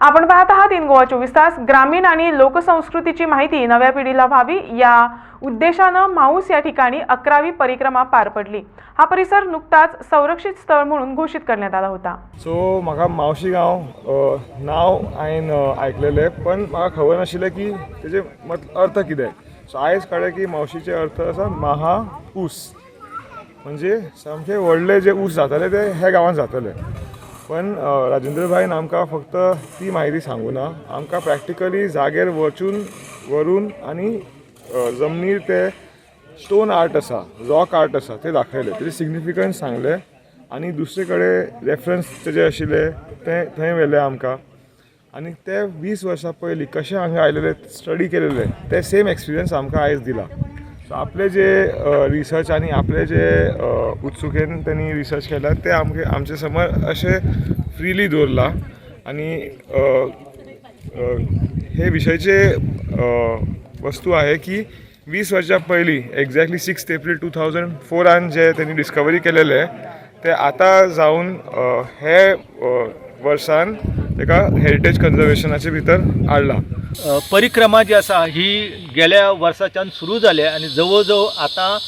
आपण पाहत आहात इन गोवा चोवीस तास. ग्रामीण आणि लोकसंस्कृतीची माहिती नव्या पिढीला व्हावी या उद्देशानं माऊस या ठिकाणी अकरावी परिक्रमा पार पडली. हा परिसर नुकताच संरक्षित स्थळ म्हणून घोषित करण्यात आला होता. सो म्हाका मावशी गांव नाव नांव हांवें आयकलेलें पण म्हाका खबर नाशिल्लें की तेजे मत अर्थ कितें? सो आयज कळ्ळें की मावशीचे अर्थ आसा महा ऊस. म्हणजे सामके व्हडले जे ऊस जाताले ते हे गांवांत जातले. पण अ, राजेंद्र भाईन आमकां फक्त ती म्हायती सांगू ना. आमकां प्रॅक्टिकली जागेर वचून व्हरून आनी जमनीर ते स्टोन आर्ट आसा रॉक आर्ट आसा ते दाखयले तेजे सिग्निफिकन्स सांगले. आनी दुसरे कडेन रेफरन्स तेजे आशिल्ले ते थंय व्हेले आमकां. आनी ते वीस वर्सां पयलीं कशें हांगा आयलेले स्टडी केलेले ते सेम एक्सपिरियन्स आमकां आयज दिला. सो आपले जे रिसर्च आनी आपले जे उत्सुकेन त्यांनी रिसर्च केला ते आमगे आमचे समोर असे फ्रिली दवरला आनी हे विषयचे वस्तू आहे की वीस वर्षां पयलीं exactly six April two thousand फोरान जे त्यांनी डिस्कवरी केलेले ते आतां जावन हे वर्सान तेका हेरिटेज कन्जर्वेशनाचे भितर हाडला परिक्रमा जी आसा ही गेल्या वर्साच्यान सुरू जाल्या आनी जवळ जवळ आतां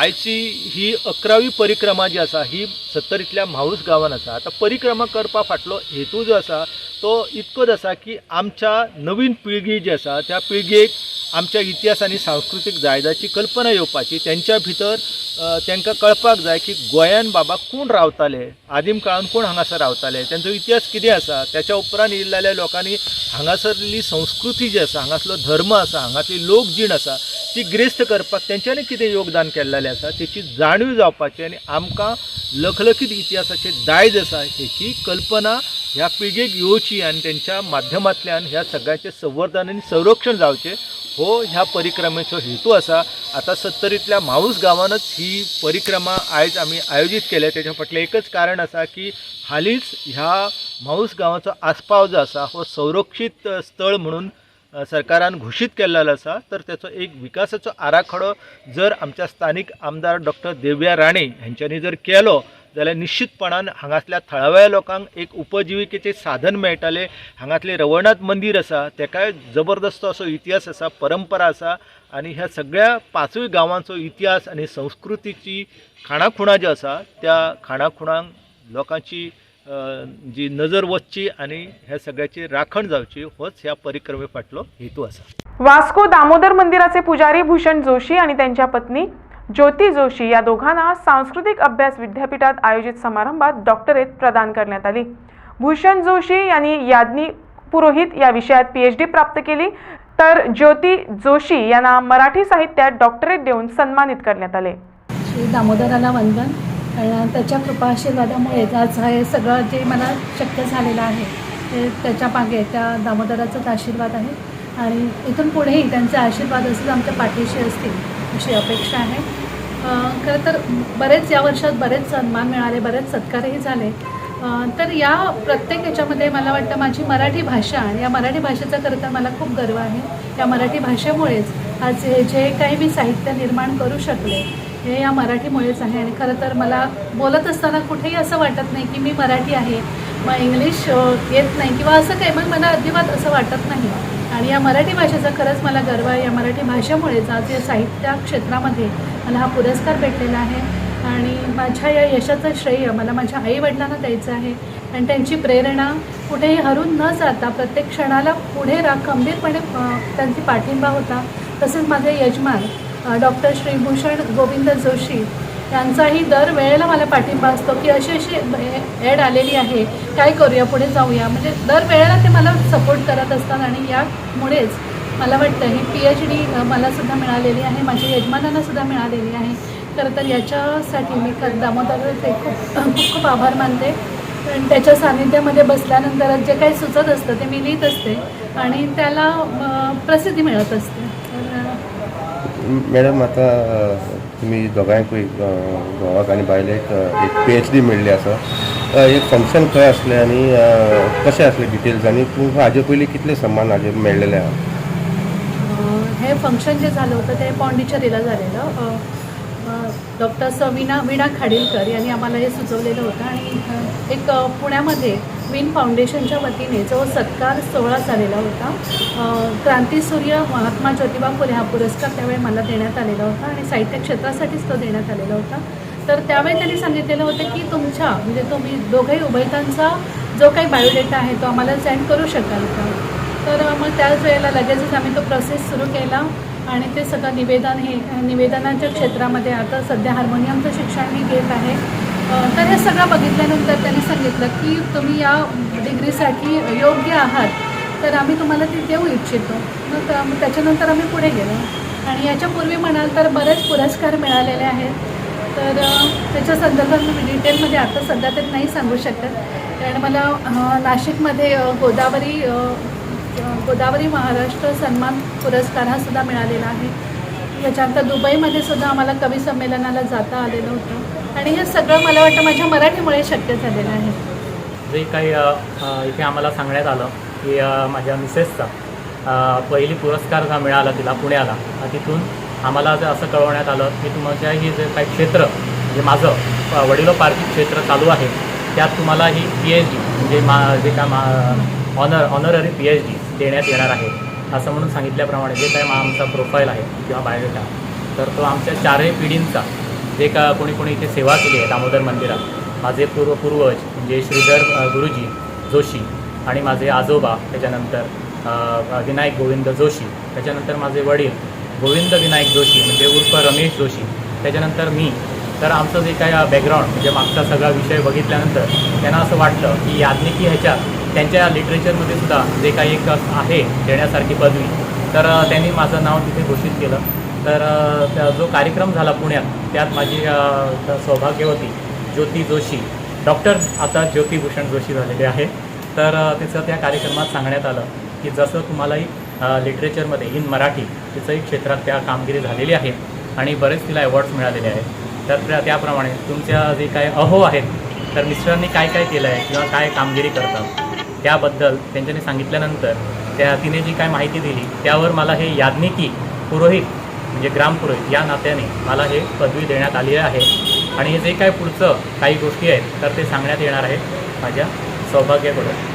आयची ही अकरावी परिक्रमा जी आसा ही सत्तरींतल्या म्हाऊस गांवान आसा आतां परिक्रमा करपा फाटलो हेतू जो आसा तो इतकोच आसा की आमच्या नवीन पिळगी जी आसा त्या पिळगेक आमच्या इतिहास आनी सांस्कृतीक जायदाची कल्पना येवपाची तेंच्या भितर अ, तांकां कळपाक जाय की गोंयान बाबा कोण रावताले आदीम काळान कोण हांगासर रावताले तेंचो इतिहास कितें आसा त्याच्या उपरांत येयल्ल्या लोकांनी हांगासरली संस्कृती जी आसा हांगासलो धर्म आसा हांगासली लोकजीण आसा ती ग्रेस्त करपाक तेंच्यांनी कितें योगदान केल्लेलें आसा तेची जाणीव जावपाची आनी आमकां लखलखीत इतिहासाचे दायज आसा हेची कल्पना ह्या पिळगेक येवची आनी तेंच्या माध्यमांतल्यान ह्या सगळ्याचें संवर्धन आनी संरक्षण जावचें हो ह्या परिक्रमेचो हेतू आसा आतां सत्तरींतल्या माऊस गांवानच ही परिक्रमा आयज आमी आयोजीत केल्या. तेच्या फाटलें एकच कारण आसा की हालींच ह्या माऊस गांवाचो आस्पाव जो आसा हो संरक्षीत स्थळ म्हणून सरकारान घोशीत केल्लो आसा तर त्याचो एक विकासाचो आराखडो जर आमच्या स्थानीक आमदार डॉक्टर देवया राणे हांच्यांनी जर केलो जाल्यार निश्चितपणान हांगासल्या थळाव्या लोकांक एक उपजिविकेचें साधन मेळटलें. हांगातलें रवळनाथ मंदीर आसा तेकाय जबरदस्त असो इतिहास आसा परंपरा आसा आनी ह्या सगळ्या पांचूय गांवांचो इतिहास आनी संस्कृतीची खाणाखुणां ज्यो आसा त्या खाणाखुणांक लोकांची जी नजर वचची आनी ह्या सगळ्याची राखण जावची होच ह्या परिक्रमे फाटलो हेतू आसा वास्को दामोदर मंदिराचे पुजारी भूषण जोशी आणि त्यांच्या पत्नी ज्योती जोशी या दोघांना सांस्कृतिक अभ्यास विद्यापीठात आयोजित समारंभात डॉक्टरेट प्रदान करण्यात आली. भूषण जोशी यांनी याज्ञी पुरोहित या विषयात पीएचडी प्राप्त केली तर ज्योती जोशी यांना मराठी साहित्यात डॉक्टरेट देऊन सन्मानित करण्यात आले. श्री दामोदराला वंदन. त्याच्या कृपा आशीर्वादामुळेच आज हे सगळं जे मला शक्य झालेलं आहे ते त्याच्यामागे त्या दामोदराचाच आशीर्वाद आहे. आणि इथून पुढेही त्यांचे आशीर्वाद असतील आमच्या पाठीशी असतील अशी अपेक्षा आहे. खरं तर बरेच या वर्षात बरेच सन्मान मिळाले बरेच सत्कारही झाले. तर या प्रत्येक याच्यामध्ये मला वाटतं माझी मराठी भाषा आणि या मराठी भाषेचा खरं तर मला खूप गर्व आहे. या मराठी भाषेमुळेच आज हे जे काही मी साहित्य निर्माण करू शकले हे या मराठीमुळेच आहे. आणि खरं तर मला बोलत असताना कुठेही असं वाटत नाही की मी मराठी आहे. मग इंग्लिश येत नाही किंवा असं काही मग मला अजिबात असं वाटत नाही. आणि या मराठी भाषेचा खरंच मला गर्व आहे. या मराठी भाषेमुळेच आज या साहित्य क्षेत्रामध्ये मला हा पुरस्कार भेटलेला आहे. आणि माझ्या या यशाचं श्रेय मला माझ्या आईवडिलांना द्यायचं आहे. आणि त्यांची प्रेरणा कुठेही हरून न जाता प्रत्येक क्षणाला पुढे रा खंबीरपणे त्यांची पाठिंबा होता. तसेच माझे यजमान डॉक्टर श्रीभूषण गोविंद जोशी यांचाही दर वेळेला मला पाठिंबा असतो की अशी अशी ॲड आलेली आहे. काय करूया पुढे जाऊया. म्हणजे दर वेळेला ते मला सपोर्ट करत असतात आणि यामुळेच मला वाटतं ही पी एच डी मलासुद्धा मिळालेली आहे. माझ्या यजमानांनासुद्धा मिळालेली आहे. खरं तर याच्यासाठी मी ख दामोदरचे खूप खूप खूप आभार मानते. पण त्याच्या सानिध्यामध्ये बसल्यानंतर जे काही सुचत असतं ते मी लिहित असते. आणि त्याला प्रसिद्धी मिळत असते. मॅडम आता तुमी दोगांयकूय घोवाक आनी बायलेक एक पी एच डी मेळ्ळी आसा एक फंक्शन खंय आसलें आनी कशें आसलें डिटेल्स आनी तूं हाजे पयलीं कितले सन्मान हाजे मेळ्ळेले आहा हें हे फंक्शन जे झालं होतं ते पॉंडिचेरीला झालेलं. डॉक्टर स विणा वीणा खाडीलकर यांनी आम्हाला हे सुचवलेलं होतं आणि एक पुण्यामध्ये विन फाउंडेशनच्या वतीने जो सत्कार सोहळा झालेला होता क्रांतीसूर्य महात्मा ज्योतिबा फुले हा पुरस्कार त्यावेळी मला देण्यात आलेला होता आणि साहित्य क्षेत्रासाठीच तो देण्यात आलेला होता. तर त्यावेळी त्यांनी सांगितलेलं होतं की तुमच्या म्हणजे तुम्ही दोघंही उभयतांचा जो काही बायोडेटा आहे तो आम्हाला सेंड करू शकाल का? तर मग त्याच वेळेला लगेचच आम्ही तो प्रोसेस सुरू केला आणि ते सगळं निवेदन हे निवेदनाच्या क्षेत्रामध्ये आता सध्या हार्मोनियमचं शिक्षण मी घेत आहे. तर हे सगळं बघितल्यानंतर त्यांनी सांगितलं की तुम्ही या डिग्रीसाठी योग्य आहात तर आम्ही तुम्हाला ती देऊ इच्छितो. मग त्याच्यानंतर आम्ही पुढे गेलो. आणि याच्यापूर्वी म्हणाल तर बरेच पुरस्कार मिळालेले आहेत. तर त्याच्या संदर्भात मी डिटेलमध्ये आता सध्या तरी नाही सांगू शकत. कारण मला नाशिकमध्ये गोदावरी गोदावरी महाराष्ट्र सन्मान पुरस्कार हा सुद्धा मिळालेला आहे. याच्यानंतर दुबईमध्ये सुद्धा आम्हाला कवी संमेलनाला जाता आलेलं होतं. आणि हे सगळं मला वाटतं माझ्या मराठीमुळे शक्य झालेलं आहे. जे काही इथे आम्हाला सांगण्यात आलं की माझ्या मिसेसचा पहिली पुरस्कार जो मिळाला तिला पुण्याला तिथून आम्हाला जे असं कळवण्यात आलं की तुमच्या ही जे काही क्षेत्र म्हणजे माझं अ, वडिलोपार्जित क्षेत्र चालू आहे त्यात तुम्हाला ही पी एच डी म्हणजे मा जे काय मा honour honorary P H D देण्यात येणार आहे. असं म्हणून सांगितल्याप्रमाणे जे काय आमचा प्रोफाईल आहे किंवा बायोडेटा तर तो आमच्या चारही पिढींचा जे का कोणी कोणी इथे सेवा केली आहे दामोदर मंदिरात. माझे पूर्व पूर्वज म्हणजे श्रीधर गुरुजी जोशी आणि माझे आजोबा त्याच्यानंतर विनायक गोविंद जोशी त्याच्यानंतर माझे वडील गोविंद विनायक जोशी म्हणजे उर्फ रमेश जोशी. त्याच्यानंतर मी. तर आमचं जे काय बॅकग्राऊंड म्हणजे मागचा सगळा विषय बघितल्यानंतर त्यांना असं वाटलं की याज्ञिकी ह्याच्यात त्यांच्या लिटरेचरमध्ये सुद्धा जे काही एक आहे देण्यासारखी पदवी. तर त्यांनी माझं नाव तिथे घोषित केलं. तर त्या- जो कार्यक्रम झाला पुण्यात त्यात माझी सौभाग्य होती सौभाग्यवती ज्योती जोशी. डॉक्टर आता ज्योतिभूषण जोशी झालेले आहे. तर तिचं त्या कार्यक्रमात सांगण्यात आलं की जसं तुम्हालाही लिटरेचरमध्ये इन मराठी तिचंही क्षेत्रात त्या कामगिरी झालेली आहे आणि बरेच तिला अवॉर्ड्स मिळालेले आहेत. तर त्या त्याप्रमाणे तुमच्या जे काय अहो आहेत तर मिस्टरांनी काय काय केलं आहे किंवा काय कामगिरी करतात त्याबद्दल त्यांच्यानी सांगितल्यानंतर त्या तिने जी काय माहिती दिली त्यावर मला हे याज्ञिकी पुरोहित म्हणजे ग्रामपुरोहित या नात्याने मला हे पदवी देण्यात आली आहे. आणि हे जे काय पुढचं काही गोष्टी आहेत तर ते सांगण्यात येणार आहेत माझ्या सौभाग्याकडून